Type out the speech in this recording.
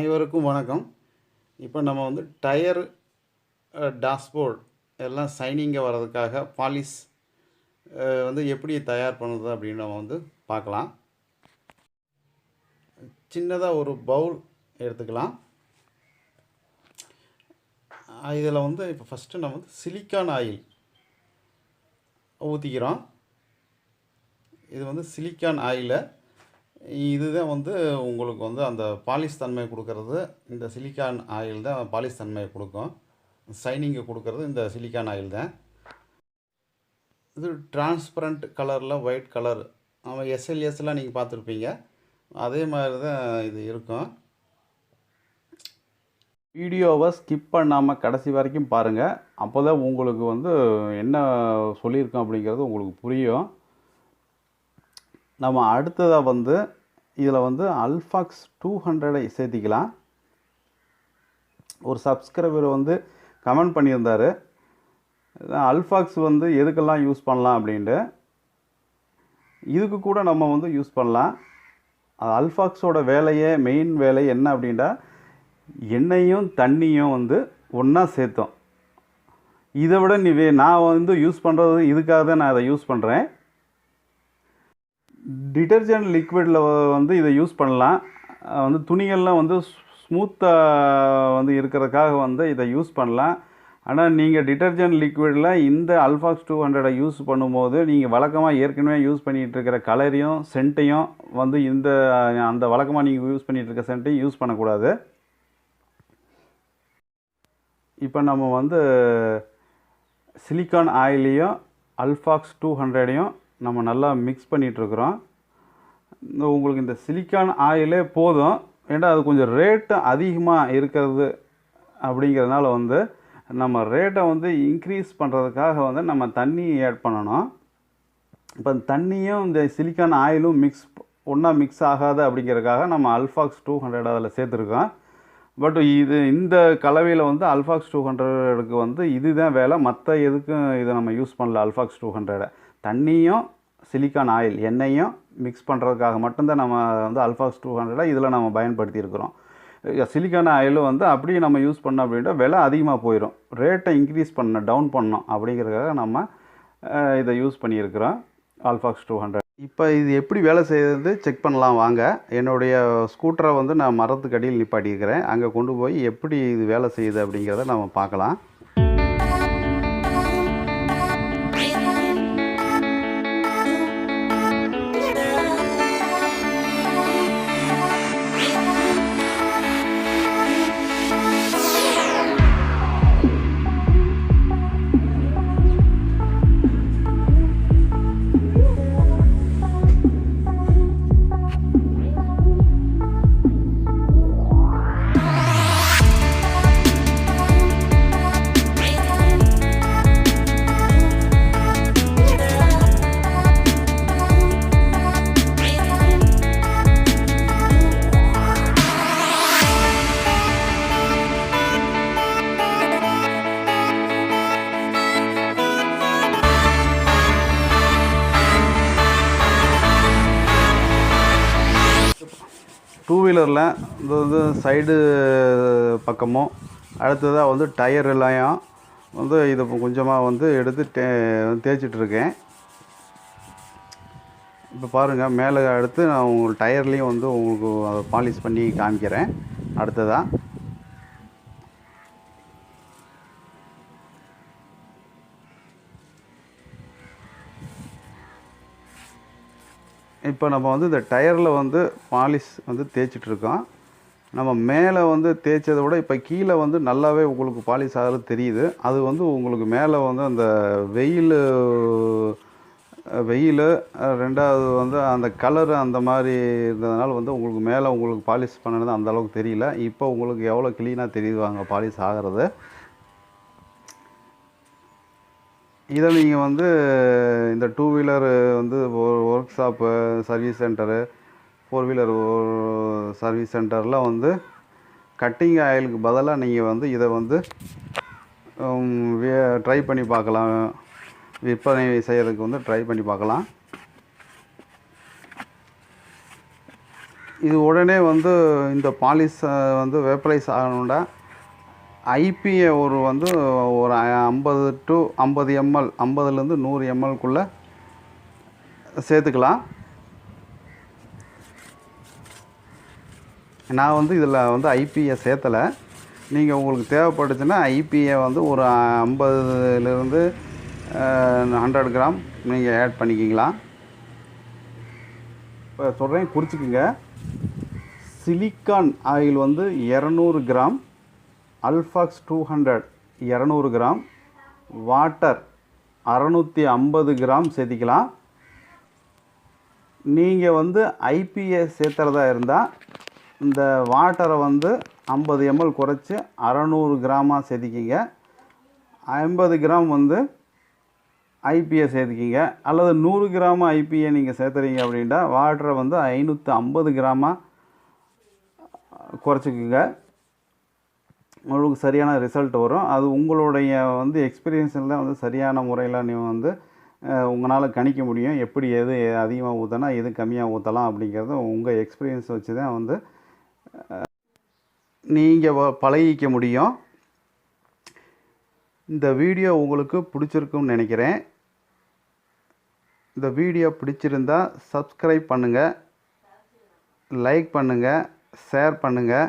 அனைவருக்கும் வணக்கம். இப்போ நம்ம வந்து டயர் டாஷ்போர்ட் எல்லாம் சைனிங்காக வர்றதுக்காக பாலிஷ் வந்து எப்படி தயார் பண்ணுறது அப்படின்னு நம்ம வந்து பார்க்கலாம். சின்னதாக ஒரு பவுல் எடுத்துக்கலாம். இதில் வந்து இப்போ ஃபஸ்ட்டு நம்ம வந்து சிலிக்கான் ஆயில் ஊற்றிக்கிறோம் இது வந்து சிலிக்கான் ஆயிலை இதுதான் வந்து உங்களுக்கு வந்து அந்த பாலிஷ் தன்மை கொடுக்கறது. இந்த சிலிக்கான் ஆயில் தான் பாலிஷ் தன்மையை கொடுக்கும். சைனிங்கை கொடுக்கறது இந்த சிலிக்கான் ஆயில் தான். இது டிரான்ஸ்பரண்ட் கலரில் ஒயிட் கலர் அவன் எஸ்எல்எஸ்லாம் நீங்கள் பார்த்துருப்பீங்க. அதே மாதிரி தான் இது இருக்கும். வீடியோவை ஸ்கிப் பண்ணாமல் கடைசி வரைக்கும் பாருங்கள் அப்போ தான் உங்களுக்கு வந்து என்ன சொல்லியிருக்கோம் அப்படிங்கிறது உங்களுக்கு புரியும். நம்ம அடுத்ததாக வந்து இதில் வந்து அல்ஃபாக்ஸ் டூ ஹண்ட்ரடை சேர்த்திக்கலாம். ஒரு சப்ஸ்கிரைபர் வந்து கமெண்ட் பண்ணியிருந்தார். அல்ஃபாக்ஸ் வந்து எதுக்கெல்லாம் யூஸ் பண்ணலாம் அப்படின்ட்டு. இதுக்கு கூட நம்ம வந்து யூஸ் பண்ணலாம். அது அல்ஃபாக்ஸோட வேலையே மெயின் வேலை என்ன அப்படின்ட்டா எண்ணெயும் தண்ணியும் வந்து ஒன்றா சேர்த்தோம். இதை விட நீ வே நான் வந்து யூஸ் பண்ணுறது இதுக்காக தான் நான் அதை யூஸ் பண்ணுறேன் டிட்டர்ஜென்ட் லிக்விடில் வந்து இதை யூஸ் பண்ணலாம். வந்து துணிகள்லாம் வந்து ஸ்மூத்தாக வந்து இருக்கிறதுக்காக வந்து இதை யூஸ் பண்ணலாம். ஆனால் நீங்கள் டிட்டர்ஜென்ட் லிக்விடில் இந்த அல்ஃபாக்ஸ் டூ ஹண்ட்ரடை யூஸ் பண்ணும்போது நீங்கள் வழக்கமாக ஏற்கனவே யூஸ் பண்ணிகிட்டு இருக்கிற கலரையும் சென்ட்டையும் வந்து இந்த அந்த வழக்கமாக நீங்கள் யூஸ் பண்ணிகிட்டு இருக்க சென்ட்டையும் யூஸ் பண்ணக்கூடாது. இப்போ நம்ம வந்து சிலிக்கான் ஆயிலையும் அல்ஃபாக்ஸ் டூ ஹண்ட்ரடையும் நம்ம நல்லா மிக்ஸ் பண்ணிகிட்ருக்குறோம் இந்த உங்களுக்கு இந்த சிலிக்கான் ஆயிலே போதும். ஏன்னா அது கொஞ்சம் ரேட்டு அதிகமாக இருக்கிறது அப்படிங்கிறதுனால வந்து நம்ம ரேட்டை வந்து இன்க்ரீஸ் பண்ணுறதுக்காக வந்து நம்ம தண்ணி ஆட் பண்ணணும். இப்போ தண்ணியும் இந்த சிலிக்கான் ஆயிலும் மிக்ஸ் ஒன்றா மிக்ஸ் ஆகாது அப்படிங்கிறதுக்காக நம்ம அல்ஃபாக்ஸ் டூ ஹண்ட்ரட் அதில் சேர்த்துருக்கோம். பட் இது இந்த கலவையில் வந்து அல்ஃபாக்ஸ் டூ ஹண்ட்ரடுக்கு வந்து இதுதான் வேலை. மற்ற எதுக்கும் இதை நம்ம யூஸ் பண்ணல அல்ஃபாக்ஸ் டூ ஹண்ட்ரடை தண்ணியும் சிலிக்கான் ஆயில் எண்ணெயும் மிக்ஸ் பண்ணுறதுக்காக மட்டும்தான் நம்ம வந்து அல்ஃபாக்ஸ் டூ ஹண்ட்ரடை இதில் நம்ம பயன்படுத்தியிருக்கிறோம். சிலிக்கான் ஆயிலும் வந்து அப்படியே நம்ம யூஸ் பண்ணோம் அப்படின்ட்டு விலை அதிகமாக போயிடும் ரேட்டை இன்க்ரீஸ் பண்ண டவுன் பண்ணோம் அப்படிங்கிறதுக்காக நம்ம இதை யூஸ் பண்ணியிருக்கிறோம் ஆல்ஃபாக்ஸ் டூ ஹண்ட்ரட் இப்போ இது எப்படி வேலை செய்யுது செக் பண்ணலாம் வாங்க. என்னுடைய ஸ்கூட்டரை வந்து நான் மரத்துக்கு அடியில் நிப்பாட்டியிருக்கிறேன். அங்கே கொண்டு போய் எப்படி இது வேலை செய்யுது அப்படிங்கிறத நம்ம பார்க்கலாம். டூ வீலரில் இது வந்து சைடு பக்கமும் அடுத்ததாக வந்து டயர் எல்லாம் வந்து இதை கொஞ்சமாக வந்து எடுத்து தே தேய்ச்சிட்ருக்கேன். இப்போ பாருங்கள் மேலே அடுத்து நான் உங்களுக்கு டயர்லேயும் வந்து உங்களுக்கு அதை பாலிஷ் பண்ணி காமிக்கிறேன். அடுத்ததாக இப்போ நம்ம வந்து இந்த டயரில் வந்து பாலிஷ் வந்து தேய்ச்சிட்ருக்கோம். நம்ம மேலே வந்து தேய்ச்சதை விட இப்போ கீழே வந்து நல்லாவே உங்களுக்கு பாலிஷ் ஆகிறது தெரியுது. அது வந்து உங்களுக்கு மேலே வந்து அந்த வெயில் வெயில் ரெண்டாவது வந்து அந்த கலரு அந்த மாதிரி இருந்ததுனால வந்து உங்களுக்கு மேலே உங்களுக்கு பாலிஷ் பண்ணினது அந்த அளவுக்கு தெரியல. இப்போ உங்களுக்கு எவ்வளோ க்ளீனாக தெரியுது வாங்க பாலிஷ் ஆகிறது. இதை நீங்கள் வந்து இந்த டூ வீலர் வந்து workshop service centre four wheeler service சென்டர்லாம் வந்து கட்டிங் ஆயிலுக்கு பதிலாக நீங்கள் வந்து இதை வந்து ட்ரை பண்ணி பார்க்கலாம். விற்பனை செய்கிறதுக்கு வந்து ட்ரை பண்ணி பார்க்கலாம். இது உடனே வந்து இந்த பாலிஸ் வந்து வேப்பரைஸ் ஆகணுண்டா ஐபிஏ ஒரு வந்து ஒரு ஐம்பது டு ஐம்பது எம்எல் ஐம்பதுலேருந்து நூறு எம்எல்குள்ளே சேர்த்துக்கலாம். நான் வந்து இதில் வந்து ஐபிஏ சேர்த்தலை. நீங்கள் உங்களுக்கு தேவைப்பட்டுச்சுன்னா ஐபிஏ வந்து ஒரு ஐம்பதுலேருந்து ஹண்ட்ரட் கிராம் நீங்கள் ஆட் பண்ணிக்கிங்களா. இப்போ சொல்கிறேன் குறிச்சிக்கோங்க. சிலிக்கான் ஆயில் வந்து இரநூறு கிராம். அல்ஃபாக்ஸ் டூ ஹண்ட்ரட் இரநூறு கிராம். வாட்டர் அறநூற்றி ஐம்பது கிராம் சேர்த்திக்கலாம் நீங்கள் வந்து ஐபிஏ சேர்த்துறதா இருந்தால் இந்த வாட்டரை வந்து ஐம்பது எம்எல் குறைச்சி அறநூறு கிராமாக சேர்த்திக்கிங்க ஐம்பது கிராம் வந்து ஐபிஏ சேர்த்துக்கிங்க. அல்லது நூறு கிராம் ஐபிஏ நீங்கள் சேர்த்துறீங்க அப்படின்னா வாட்டரை வந்து ஐநூற்றி ஐம்பது கிராமாக குறைச்சிக்குங்க. உங்களுக்கு சரியான ரிசல்ட் வரும். அது உங்களுடைய வந்து எக்ஸ்பீரியன்ஸில் தான் வந்து சரியான முறையில் நீங்கள் வந்து உங்களால் கணிக்க முடியும். எப்படி எது அதிகமாக ஊற்றினா எது கம்மியாக ஊற்றலாம் அப்படிங்கிறத உங்கள் எக்ஸ்பீரியன்ஸ் வச்சு தான் வந்து நீங்கள் பழகிக்க முடியும். இந்த வீடியோ உங்களுக்கு பிடிச்சிருக்குன்னு நினைக்கிறேன். இந்த வீடியோ பிடிச்சிருந்தா சப்ஸ்கிரைப் பண்ணுங்கள் லைக் பண்ணுங்கள் ஷேர் பண்ணுங்கள்